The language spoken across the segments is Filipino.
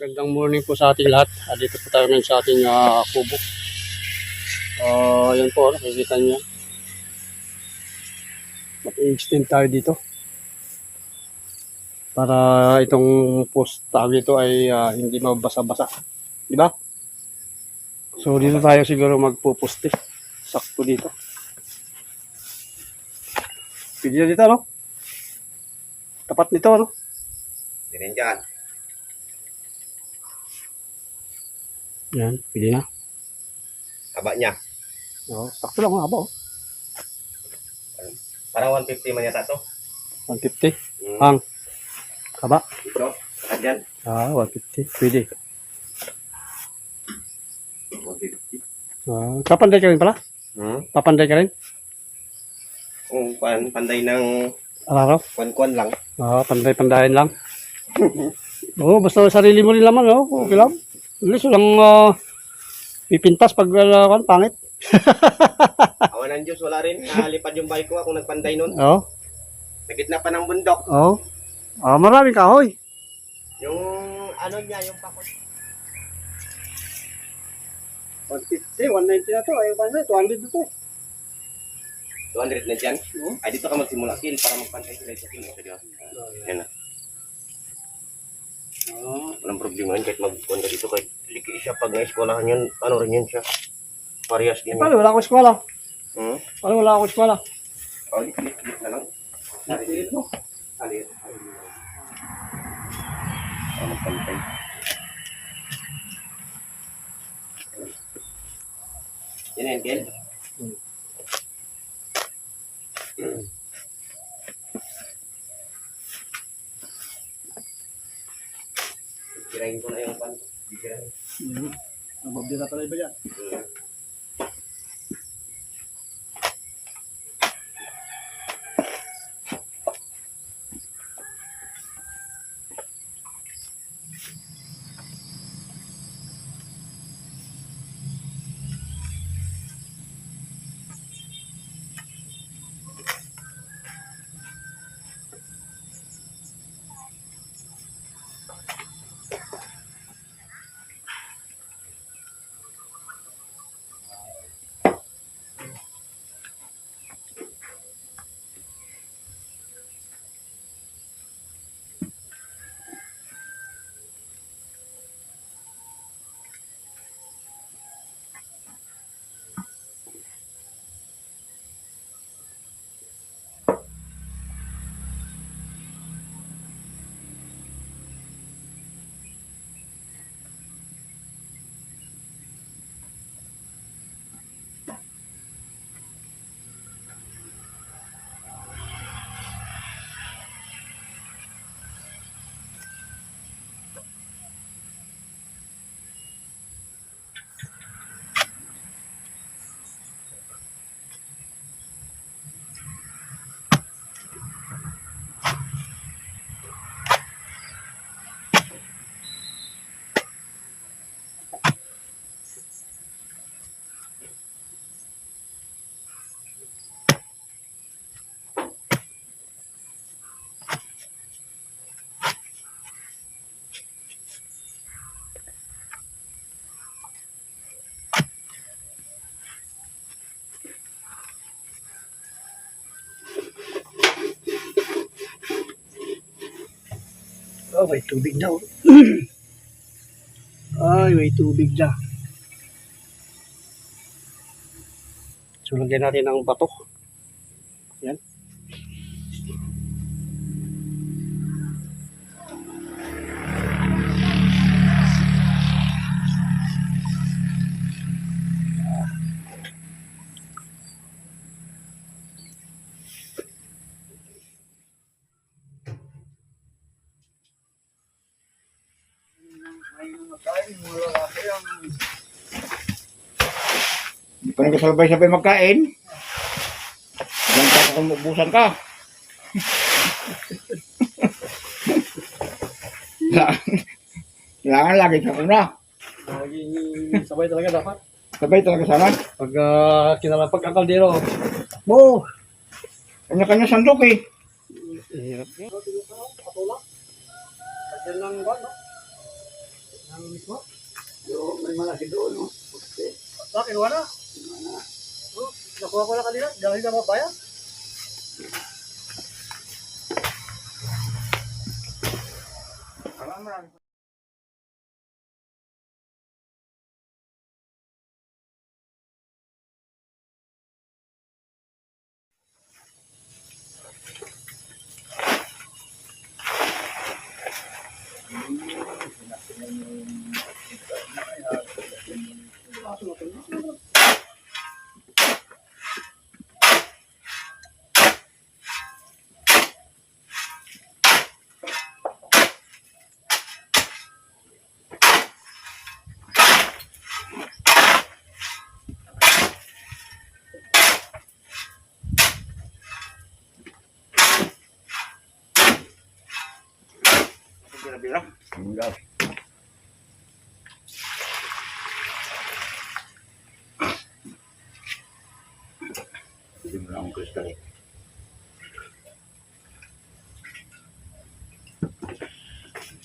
Magandang morning po sa ating lahat. Ah, dito po tayo ngayon sa ating ah, kubo. Ah, yan po, nakikita niyo. yan. Mag-extend tayo dito. Para itong post tawag dito ay ah, hindi mabasa-basa. Di ba? So dito tayo siguro magpupuste. Sakto dito. Pwede na dito, no? Tapat nito, no? Ganyan dyan. Yan, pwede na. Haba niya. Oh, sakto lang ang haba, oh. Parang 150 man yata to. 150. Mm. Ang kaba. Ito. Saka dyan. Ah, 150. Pwede. 150. Ah, papanday ka rin pala? Hmm? Papanday ka rin? Kung pan, panday ng Araw? kwan-kwan lang. Ah, panday-pandayan lang. Oo, basta sarili mo rin naman, oh. Okay lang. Least walang ah, pipintas pag uh, pangit. Awan ng Diyos, wala rin. Nahalipad yung bike ko ako nagpanday nun. Oo. Sa gitna pa ng bundok. Oo. Ah, maraming kahoy. Yung ano niya, yung pakot. 150, 190 na to. Ay, 200 na to. 200 na dyan. Oo. Ay, dito ka magsimula, Kin, para magpantay sila sa Kin. Ito, diba? Yan na. Ah, Walang problema yun kahit magkuhan ka dito. Kahit liki siya pag na-eskwalahan yun, ano rin yun siya. Parehas din. paano wala akong eskwela? Hmm? Paano wala akong eskwela? Oh, lik-lik na lang. Salit mo. Salit. Oh, magpantay. Yan yan, Ken. Kirain ko na yung pan. Kirain. Mm-hmm. Nababira pala iba yan. Oh, may tubig oh. Ay, may tubig na. So, natin ng bato. Yan. Hindi pa nagkasabay-sabay magkain. Diyan ka kung ubusan ka. Kailangan lagi sa una. Lagi sabay talaga dapat. Sabay talaga sana. Pag uh, kinalapag ang kaldero. Mo! Kanya-kanya sandok eh. Hirap. Lagyan ng ban, no? Doon, may malaki doon. no? Bakit wala? Oh, nakuha ko na kanina. Dahil na mabayan. Marami, marami. Bira-bira. Enggak. Hindi mo lang ang kristal eh.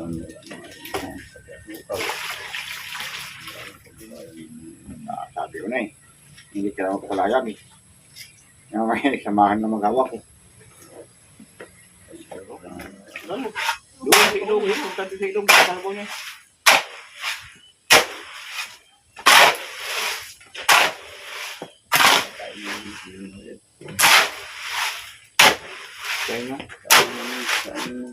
Ang Ah, sabi ko na eh. Hindi ka naman kapalayag eh. Kaya may samahan na maghawak eh. Doon sa ilong, eh. Punta doon sa ilong. Kasama ko niya. Kaya nga.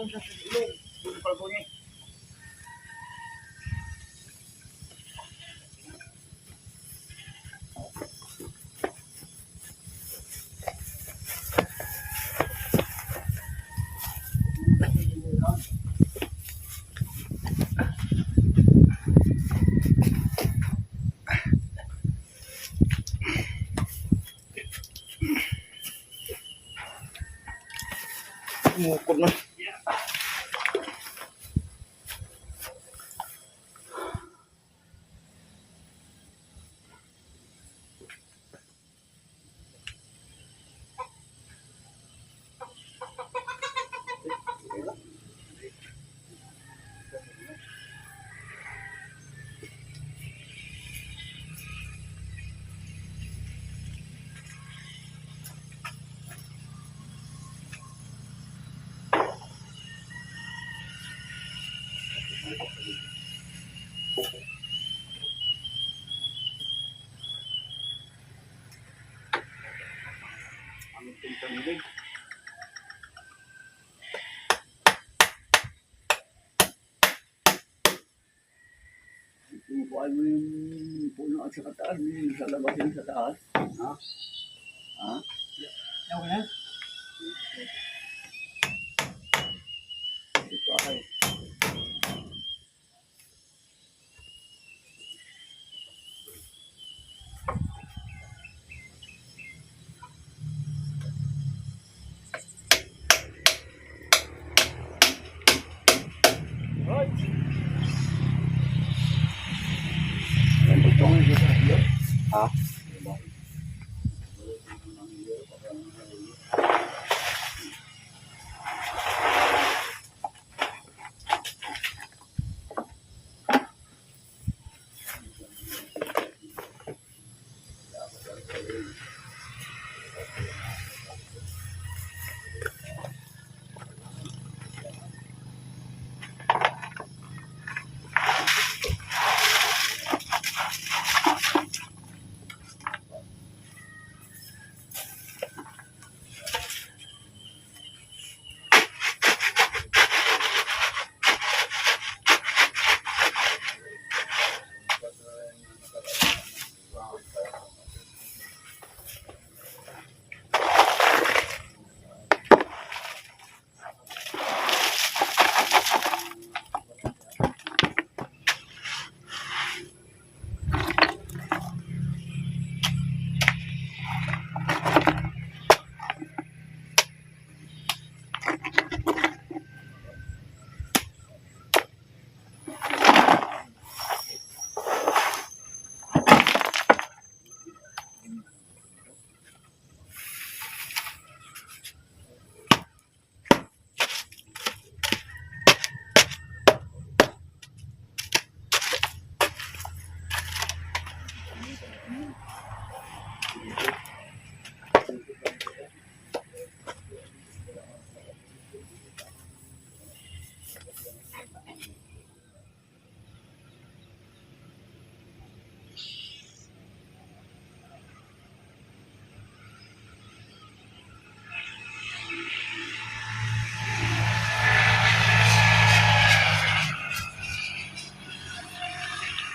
Doon sa ilong. Doon sa palbo niya. Mukot na. Ang tingkang Buhay mo yung puno at sa kataas, yung sa labas yung sa. Ha? Ha? Okay na? Ha?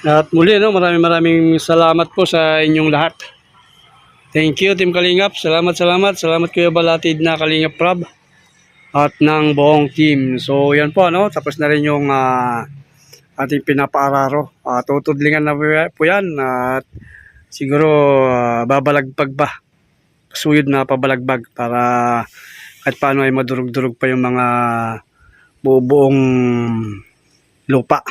At muli, no, maraming maraming salamat po sa inyong lahat. Thank you, Team Kalingap. Salamat, salamat. Salamat Kuya Balatid na Kalingap Prab. At ng buong team. So, yan po, no? Tapos na rin yung ah, ating pinapaararo. Uh, tutudlingan na po ya- po yan. At siguro ah, babalagpag pa. Suyod na pabalagbag para kahit paano ay madurog-durog pa yung mga buong lupa.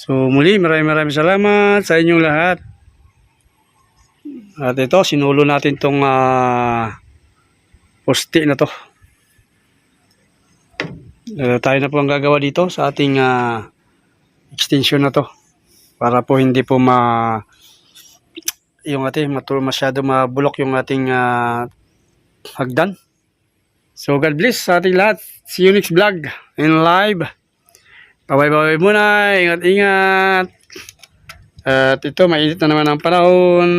So muli, maraming maraming salamat sa inyong lahat. At ito, sinulo natin tong ah, poste na to. Eh, tayo na po ang gagawa dito sa ating ah, extension na to. Para po hindi po ma yung ating matul masyado mabulok yung ating ah, hagdan. So God bless sa ating lahat. See you next vlog in live. Bye-bye muna. Ingat-ingat. At ito, mainit na naman ang panahon.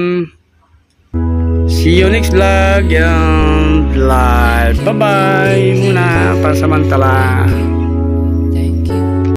See you next vlog and live. Bye-bye muna. Pansamantala.